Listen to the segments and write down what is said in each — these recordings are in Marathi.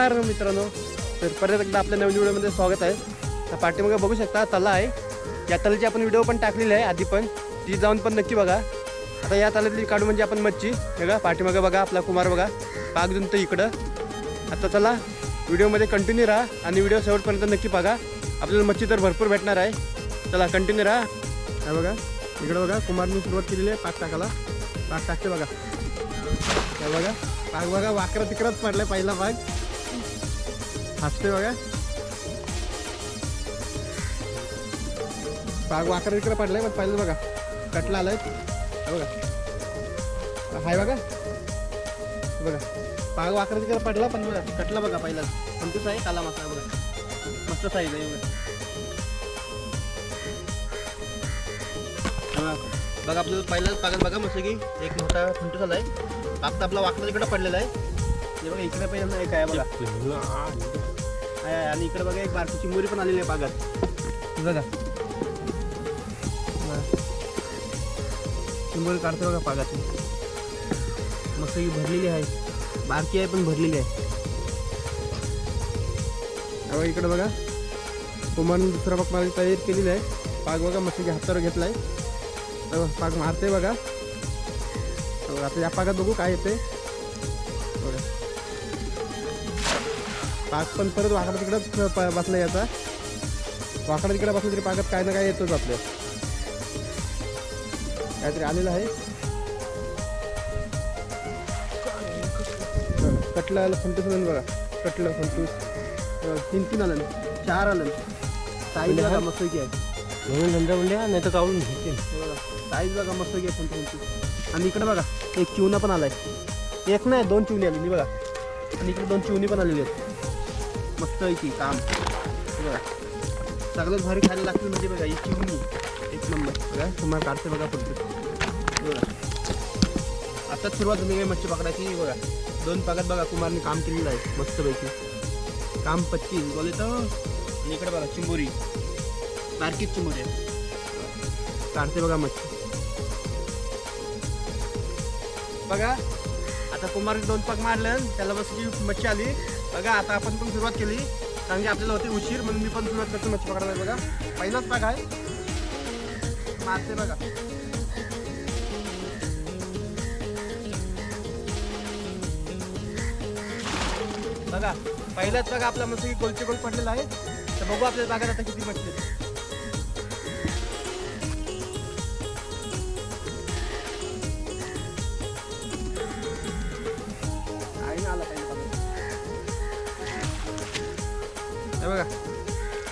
नमस्कार मित्रांनो. तर परत एकदा आपल्या नवीन व्हिडिओमध्ये स्वागत आहे. तर पाठीमागे बघू शकता तला आहे. या तलाची आपण व्हिडिओ पण टाकलेली आहे आधी पण. ती जाऊन पण नक्की बघा. आता या तलातली काढू म्हणजे आपण मच्छी. बघा पाठीमागे बघा आपला कुमार बघा. पाक देऊन तर इकडं. आता चला व्हिडिओमध्ये कंटिन्यू राहा आणि व्हिडिओ शेवटपर्यंत नक्की बघा. आपल्याला मच्छी तर भरपूर भेटणार आहे. चला कंटिन्यू राहा. हा बघा इकडं बघा कुमारने सुरुवात केलेली आहे पाक टाकायला. पाक टाकते बघा. हे बघा पाग बघा वाकरा तिकडच पडलाय पहिला पाग हसते बघा पाग वाकरा इकडे पडलाय पण पहिलं बघा कटला आलाय बघा हाय बघा बघा पाग वाकरा तिकडे पडला पण बघा कटला बघा पहिला कोणतीच आहे काला मासा बघा मस्त साईज आहे बघा हा, बघा आपल्याला पहिल्याच पागात बघा मस्त की एक मोठा फंटू झाला आहे पाग आपला वाकडा तिकडे पडलेला आहे हे बघा इकडे पण एक आहे बघा. आहे, आहे. आणि इकडे बघा एक बारकी चिंबोरी पण आलेली आहे पागात हे बघा. बघा. चिंबोरी काढते बघा पागात मस्त की भरलेली आहे. बारकी आहे पण भरलेली आहे. हे बघा इकडे बघा. कुमारने दुसरा पाक मारायची तयारी केलेली आहे. पाग बघा मस्त की हातावर घेतलाय. तर पाग मारते बघा. तर आता या पागात बघू काय येते पाक पण परत वाकडा तिकडंच बसला याचा. वाकडा तिकडे बसला तरी पागात काय ना काय येतोच आपल्या. काहीतरी आलेलं आहे. कटलं आलं फंटूस आलं बघा. कटलं बघा, तीन तीन आलं. चार आलं. साईज बघा मस्त की आहे म्हणून धंदा म्हणल्या नाही तर काढून घेते. हे साईज बघा मस्त घे पण तुमची आणि इकडे बघा एक चिवणा पण आलाय. एक नाही दोन चिवणी आलेली बघा. आणि इकडे दोन चिवणी पण आलेली आहेत. मस्त आहे ती काम. बघा. सगळ्यात भारी खायला लागते म्हणजे बघा ही चिवणी एक नंबर. बघा तुम्हाला काढते बघा पडते बघा. आताच सुरुवात झाली आहे मच्छी पकडायची. बघा. दोन पागात बघा कुमारने काम केलेलं आहे मस्तपैकी. काम पच्चीस बोले तर? इकडे बघा चिंबोरी. बारकीच चिंबोरी आहे. काढते बघा मच्छी. बघा आता कुमारने दोन पाक मारलं त्याला बसली मच्छी आली. बघा आता आपण पण सुरुवात केली. कारण की आपल्याला होती उशीर म्हणून मी पण सुरुवात करतो मच्छी पकडायला बघा. पहिलाच पाक आहे. मारते बघा. बघा पहिलाच बघा आपला मस्त की गोलचे गोल पडलेला आहे. तर बघू आपल्या बघायला आता किती मच्छी बघा.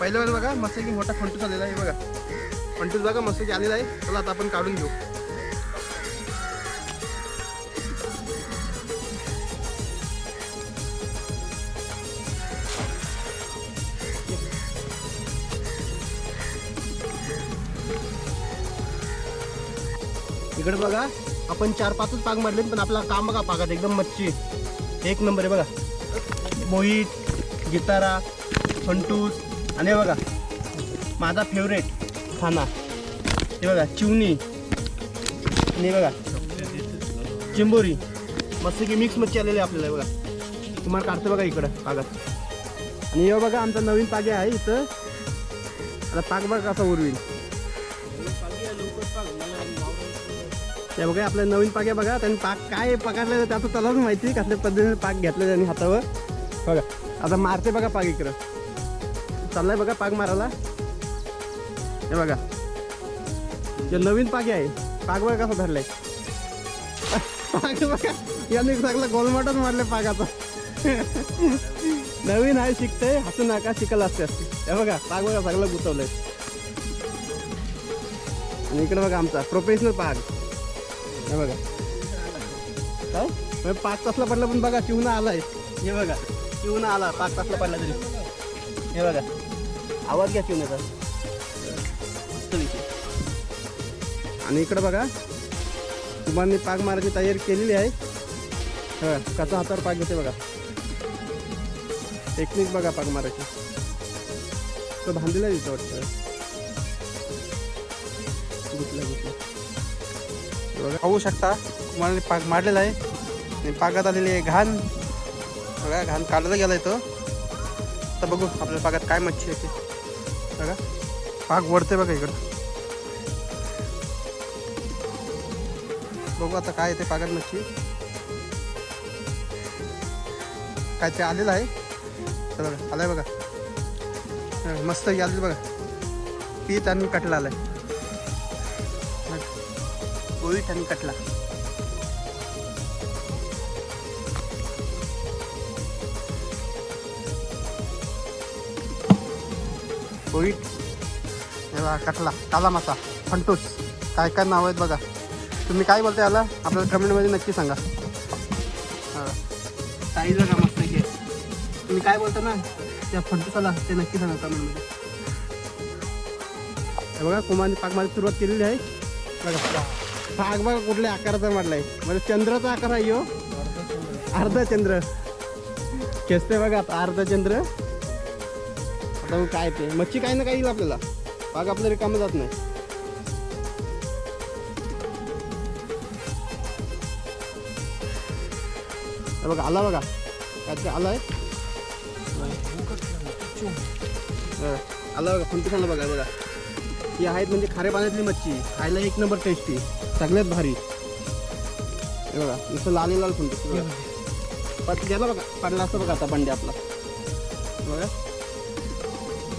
पहिल्या वेळेला बघा मस्त की मोठा फंटूस आलेला आहे बघा. फंटूस बघा मस्त की आलेला आहे. चला आता आपण काढून घेऊ. इकडे बघा आपण चार पाचच पाग मारले पण आपला काम बघा पागात एकदम मच्छी. एक नंबर आहे बघा. मोहित गितारा फंटूस आणि हे बघा माझा फेवरेट खाना हे बघा चिवणी. आणि हे बघा चिंबोरी. मस्त की मिक्स मच्छी आलेली आहे आपल्याला हे बघा. तुम्हाला काढतो बघा इकडं पागात आणि हे बघा आमचा नवीन पागे आहे इथं. आता पाक बघा कसा उरवील ते बघा आपल्या नवीन पाक्या बघा. त्यांनी पाक काय पकडलेलं त्याचं त्यालाच माहिती कसल्या पद्धतीने पाक घेतलं त्यांनी हातावर. बघा आता मारते बघा पाक इकडं. चाललाय बघा पाग मारायला. हे बघा. जे नवीन पागे आहे पाग बघा कसा धरलाय. पाग बघा यांनी सगळं गोलमाटच मारले पागाचा नवीन आहे शिकतंय हसू नका शिकल असते असते. हे बघा पाग बघा सगळं गुतवलंय. आणि इकडे बघा आमचा प्रोफेशनल पाग हे बघा. काय? पाच तासला पडला पण बघा चिवणा आलाय. हे बघा चिवणा आला पाच तासला पडला तरी. हे बघा. आवाज घ्या चिवण्याचा मस्त विषय आणि इकडं बघा तुम्हाला पाग मारायची तयारी केलेली आहे. हे कसा हातावर पाग घेते बघा. टेक्निक बघा पाग मारायची. तो भांडीला आहे तिथं वाटतं. गुतला गुतला. बघा. पाहू शकता तुम्हाला पाक मारलेला आहे. आणि पागात आलेली आहे घाण. बघा घाण काढला गेला तो. आता बघू आपल्या पागात काय मच्छी येते. बघा. पाग वडते बघा इकडं. बघू आता काय येते पागात नक्की. काय ते आलेलं आहे? चला बघा आलाय बघा. मस्त आलेलं बघा. पीत आणि कटला आलाय. गोळीट आणि कटला. कोविड तेव्हा कटला काला मासा फंटूस काय काय नाव आहेत बघा. तुम्ही काय बोलता याला? आपल्याला कमेंटमध्ये नक्की सांगा. साईज बघा मस्त की तुम्ही काय बोलता ना त्या फंटूसाला ते नक्की सांगा कमेंटमध्ये हे बघा कुमारने पाकमारी सुरुवात केलेली आहे. बघा. पाक बघा कुठल्या आकाराचा आहे म्हणजे चंद्राचा आकार आहे यो. अर्धा चंद्र खेचते बघा अर्धा चंद्र आता काय ते. मच्छी काही ना काही येईल आपल्याला. पाग आपल्या रिकामं जात नाही. बघा आला बघा. काय ते आलाय? हं, आला बघा कोणती आला बघा बघा. ही आहेत म्हणजे खाऱ्या पाण्यातली मच्छी. खायला एक नंबर टेस्टी सगळ्यात भारी. हे बघा नुसतं लाल लाल पट गेला बघा. पडला असतं बघा आता बंडे आपला. बघा.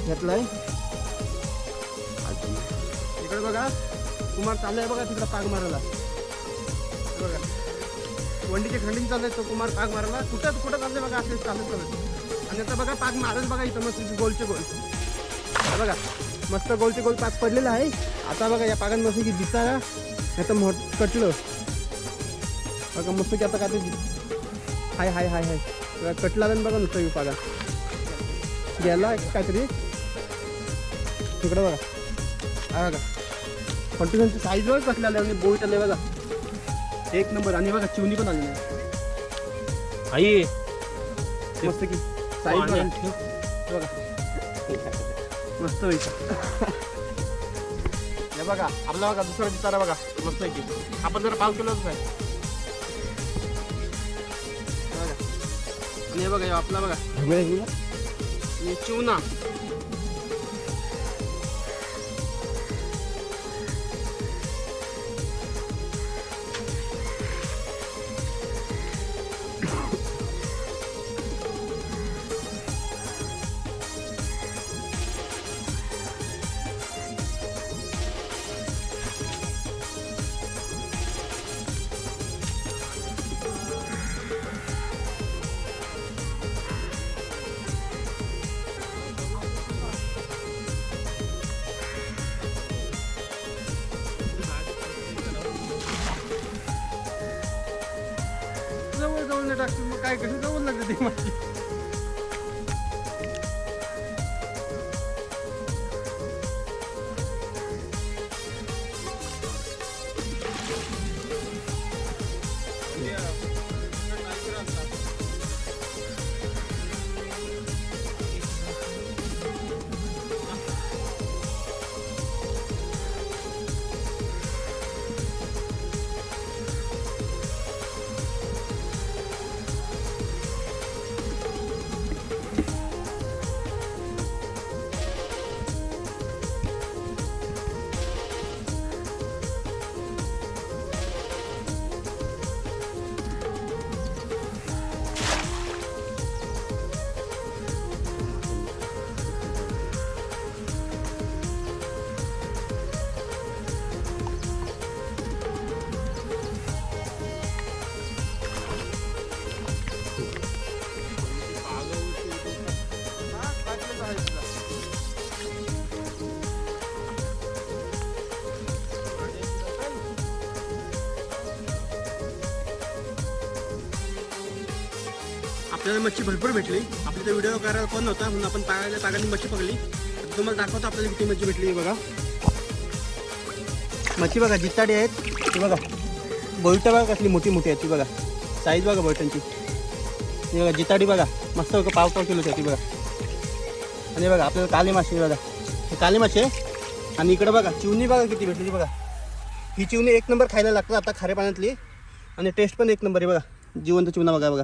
घेतलंय. इकडे बघा. कुमार चाललाय बघा तिकडे पाग मारायला. बघा. वंडीचे खंडीन चाललंय तो कुमार पाग मारायला. कुठं कुठं चाललंय बघा असेच चालत चालत. आणि आता बघा पाग मारत बघा इथं मस्त गोलचे गोल. बघा. मस्त गोलचे गोल पाग पडलेला आहे. आता बघा या पागात मस्त की दिसता का नाही मोठ कटलं. बघा मस्त की आता काय ते हाय हाय हाय हाय. कटला आणि बघा नुसतं पागा. गेला काहीतरी. तिकडं बघा. हा बघा. कंटिन्यूची साईज बघ कसले आले आणि बोईट आले बघा. एक नंबर. आणि बघा चिवणी पण आली नाही आई. मस्त की. साईज बघा. बघा. मस्त होईल हे बघा आपला बघा दुसरा जितारा बघा. मस्त आहे की आपण जरा पाव किलोच काय हे बघा. आणि हे बघा आपला बघा. चिवना चांगलं जवळ टाकतो मग काय कसं जवळ लागते ते माझी. त्याला मच्छी भरपूर भेटली. आपल्या व्हिडिओ करायला कोण नव्हता म्हणून आपण पाळायला पागाने मच्छी पकडली. तुम्हाला दाखवतो आपल्याला किती मच्छी भेटली बघा. मच्छी बघा जित्ताडी आहेत. ती बघा बोलटं बघा कसली मोठी मोठी आहे ती बघा. साईज बघा बोलटांची ती बघा जिताडी बघा. मस्त बघा पाव पाव किलोची आहे ती बघा. आणि बघा आपल्याला काली मासे बघा. हे मासे आणि इकडं बघा चिवणी बघा किती भेटली बघा. ही चिवणी एक नंबर खायला लागतं आता खाऱ्या पाण्यातली. आणि टेस्ट पण एक नंबर आहे बघा. जिवंत चिवणा बघा बघा.